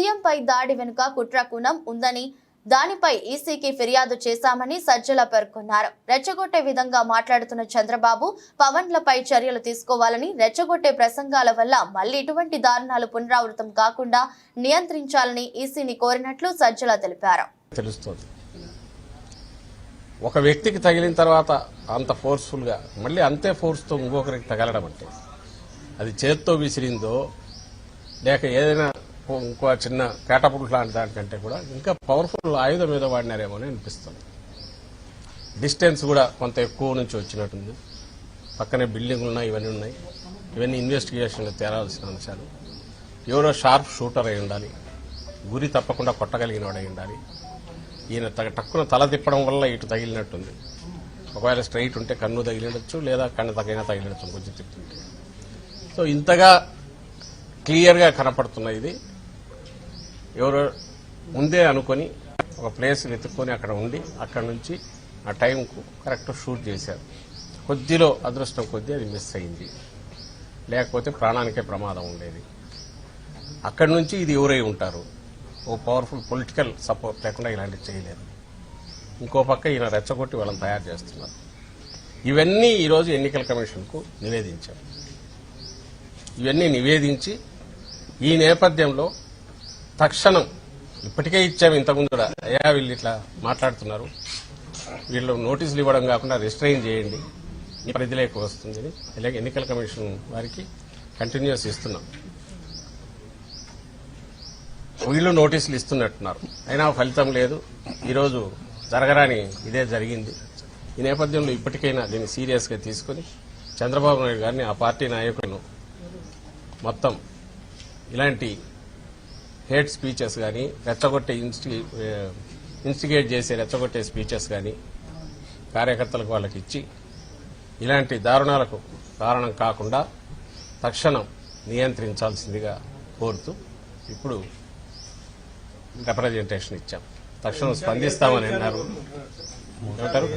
సీఎంపై దాడి వెనుక కుట్రకుణం ఉందని దానిపై ఈసీకి ఫిర్యాదు చేశామని సజ్జల పేర్కొన్నారు. రెచ్చగొట్టే విధంగా మాట్లాడుతున్న చంద్రబాబు పవన్లపై చర్యలు తీసుకోవాలని రెచ్చగొట్టే ప్రసంగాల వల్ల మళ్ళీ ఇటువంటి దారుణాలు పునరావృతం కాకుండా నియంత్రించాలని ఈసీని కోరినట్లు సజ్జల తెలిపారు. తెలుస్తుంది. ఒక వ్యక్తికి తగిలిన తర్వాత అంత ఫోర్స్ఫుల్గా మళ్ళీ అంతే ఫోర్స్తో ఇంకొకరికి తగలడం అంటే అది చేత్తో విసిరిందో లేక ఏదైనా ఇంకో చిన్న కేటపుట్ లాంటి దానికంటే కూడా ఇంకా పవర్ఫుల్ ఆయుధం మీద వాడినారేమో అని అనిపిస్తుంది. డిస్టెన్స్ కూడా కొంత ఎక్కువ నుంచి వచ్చినట్టుంది. పక్కనే బిల్డింగ్లు ఉన్నాయి ఇవన్నీ ఉన్నాయి. ఇవన్నీ ఇన్వెస్టిగేషన్లో తేరాల్సిన అంశాలు. ఎవరో షార్ప్ షూటర్ అయి ఉండాలి. గురి తప్పకుండా కొట్టగలిగిన వాడై ఉండాలి. ఈయన తగ- టక్కున తల తిప్పడం వల్ల ఇటు తగిలినట్టుంది. ఒకవేళ స్ట్రైట్ ఉంటే కన్ను తగిలినచ్చు లేదా కన్ను తగిన తగిలినచ్చు కొంచెం తిప్పుతుంటే. సో ఇంతగా క్లియర్గా కనపడుతున్నాయి ఇది. ఎవరో ముందే అనుకొని ఒక ప్లేస్ వెతుక్కొని అక్కడ ఉండి అక్కడ నుంచి ఆ టైంకు కరెక్ట్ షూట్ చేశారు. కొద్దిలో అదృష్టం కొద్దీ అది మిస్ అయింది. లేకపోతే ప్రాణానికే ప్రమాదం ఉండేది. అక్కడి నుంచి ఇది ఎవరై ఉంటారు? ఓ పవర్ఫుల్ పొలిటికల్ సపోర్ట్ లేకుండా ఇలాంటివి చేయలేదు. ఇంకో పక్క ఈయన రెచ్చగొట్టి వాళ్ళని తయారు చేస్తున్నారు. ఇవన్నీ ఈరోజు ఎన్నికల కమిషన్కు నివేదించారు. ఇవన్నీ నివేదించి ఈ నేపథ్యంలో తక్షణం. ఇప్పటికే ఇచ్చాము ఇంతకుముందు కూడా. అయ్యా వీళ్ళు ఇట్లా మాట్లాడుతున్నారు. వీళ్ళు నోటీసులు ఇవ్వడం కాకుండా రిస్ట్రైన్ చేయండి. ఈ పరిధిలోకి వస్తుందని ఇలాగే ఎన్నికల కమిషన్ వారికి కంటిన్యూస్ ఇస్తున్నాం. వీళ్ళు నోటీసులు ఇస్తున్నట్టున్నారు. అయినా ఫలితం లేదు. ఈరోజు జరగరాని ఇదే జరిగింది. ఈ నేపథ్యంలో ఇప్పటికైనా దీన్ని సీరియస్గా తీసుకుని చంద్రబాబు నాయుడు గారిని ఆ పార్టీ నాయకులను మొత్తం ఇలాంటి హేట్ స్పీచెస్ కానీ రెచ్చగొట్టే ఇన్స్టి ఇన్స్టిగేట్ చేసే రెచ్చగొట్టే స్పీచెస్ కానీ కార్యకర్తలకు వాళ్ళకి ఇచ్చి ఇలాంటి దారుణాలకు కారణం కాకుండా తక్షణం నియంత్రించాల్సిందిగా కోరుతూ ఇప్పుడు రిప్రజెంటేషన్ ఇచ్చాం. తక్షణం స్పందిస్తామని అన్నారు. ఏమంటారు?